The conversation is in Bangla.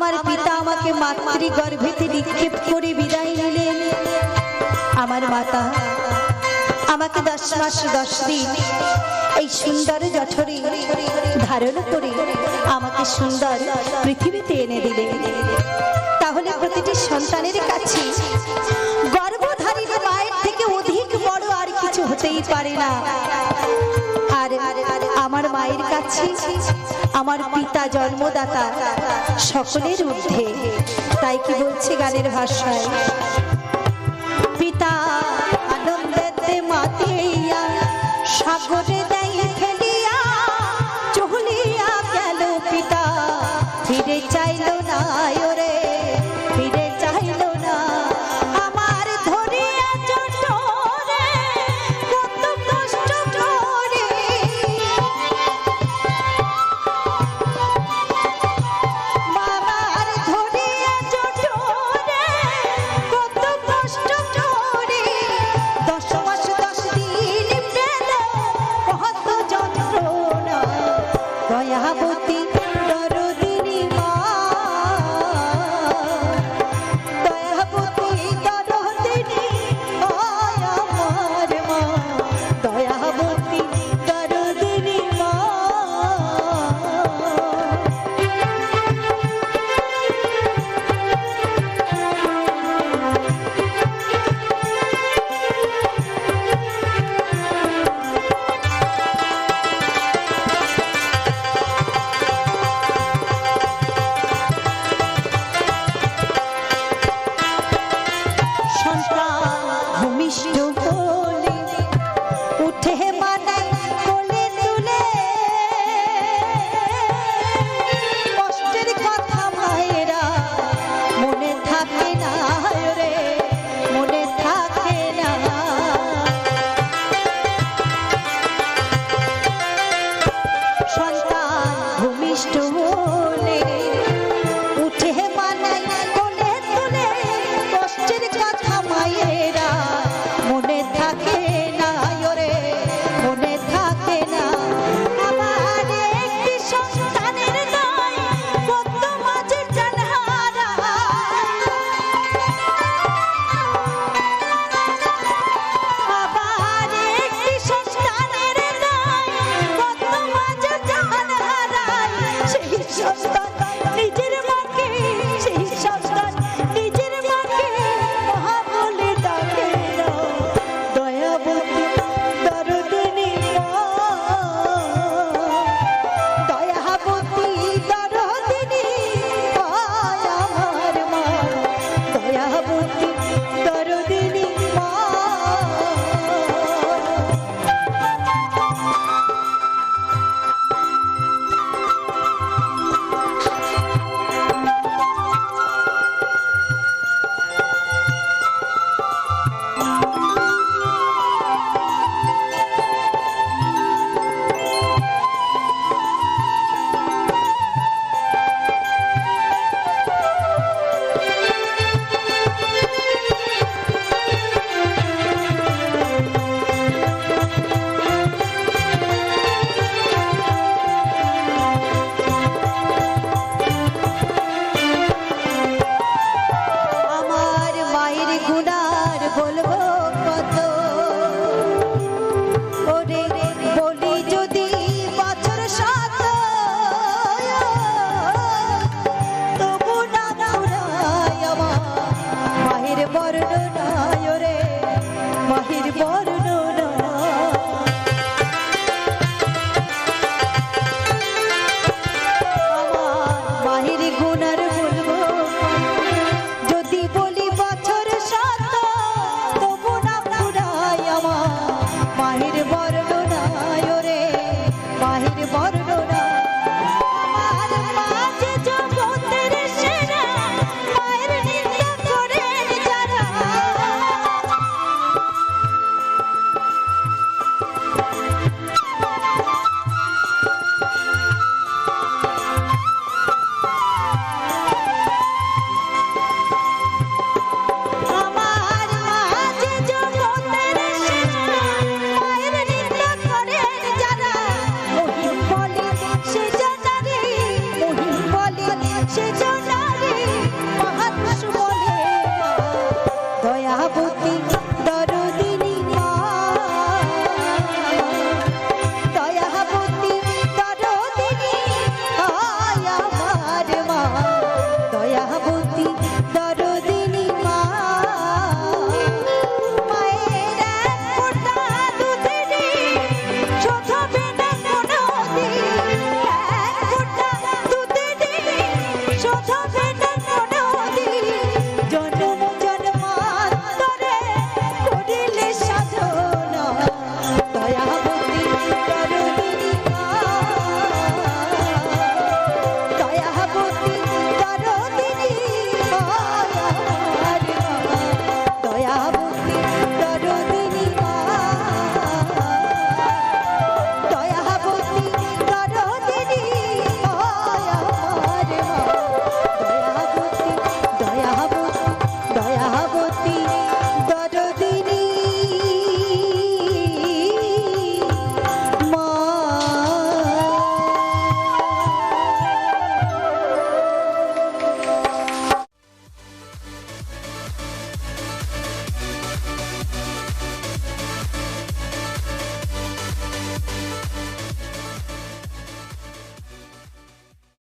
আমার পিতা আমাকে মাতৃ গর্ভেতে নিক্ষেপ করে বিদায় নিলেন। আমার মাতা আমাকে দশ মাস দশ দিন এই সুন্দর জঠরে ধারণ করে আমাকে সুন্দর পৃথিবীতে এনে দিলে তাহলে প্রতিটি সন্তানের কাছে গর্ভধারীর মায়ের থেকে অধিক বড় আর কিছু হতেই পারে না। আর আমার মায়ের কাছে আমার পিতা জন্মদাতা সকলের ঊর্ধ্বে তাই কি বলছে গানের ভাষায়? পিতা আনন্দেতে মাতিয়া সাগরে happy.